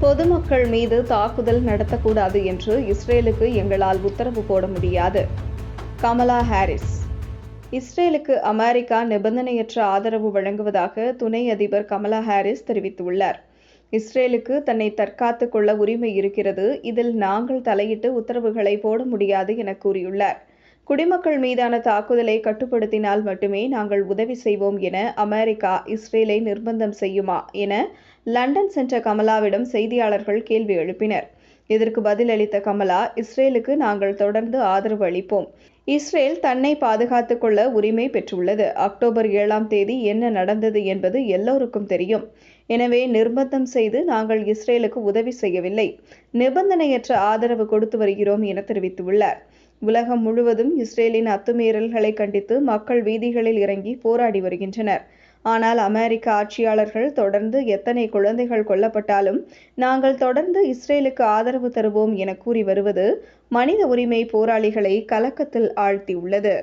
பொதுமக்கள் மீது தாக்குதல் நடத்தக்கூடாது என்று இஸ்ரேலுக்கு எங்களால் உத்தரவு போட முடியாது. கமலா ஹாரிஸ். இஸ்ரேலுக்கு அமெரிக்கா நிபந்தனையற்ற ஆதரவு வழங்குவதாக துணை அதிபர் கமலா ஹாரிஸ் தெரிவித்துள்ளார். இஸ்ரேலுக்கு தன்னை தற்காத்துக் கொள்ள உரிமை இருக்கிறது. இதில் நாங்கள் தலையிட்டு உத்தரவுகளை போட முடியாது என கூறியுள்ளார். குடிமக்கள் மீதான தாக்குதலை கட்டுப்படுத்தினால் மட்டுமே நாங்கள் உதவி செய்வோம் என அமெரிக்கா இஸ்ரேலை நிர்பந்தம் செய்யுமா என லண்டன் சென்ற கமலாவிடம் செய்தியாளர்கள் கேள்வி எழுப்பினர். இதற்கு பதிலளித்த கமலா இஸ்ரேலுக்கு நாங்கள் தொடர்ந்து ஆதரவு அளிப்போம். இஸ்ரேல் தன்னை பாதுகாத்துக் கொள்ள உரிமை பெற்றுள்ளது. அக்டோபர் ஏழாம் தேதி என்ன நடந்தது என்பது எல்லோருக்கும் தெரியும். எனவே நிர்பந்தம் செய்து நாங்கள் இஸ்ரேலுக்கு உதவி செய்யவில்லை. நிபந்தனையற்ற ஆதரவு கொடுத்து வருகிறோம் என தெரிவித்துள்ளார். உலகம் முழுவதும் இஸ்ரேலின் அத்துமீறல்களை கண்டித்து மக்கள் வீதிகளில் இறங்கி போராடி வருகின்றனர். ஆனால் அமெரிக்க ஆட்சியாளர்கள் தொடர்ந்து எத்தனை குழந்தைகள் கொல்லப்பட்டாலும் நாங்கள் தொடர்ந்து இஸ்ரேலுக்கு ஆதரவு தருவோம் என கூறி வருவது மனித உரிமை போராளிகளை கலக்கத்தில் ஆழ்த்தியுள்ளது.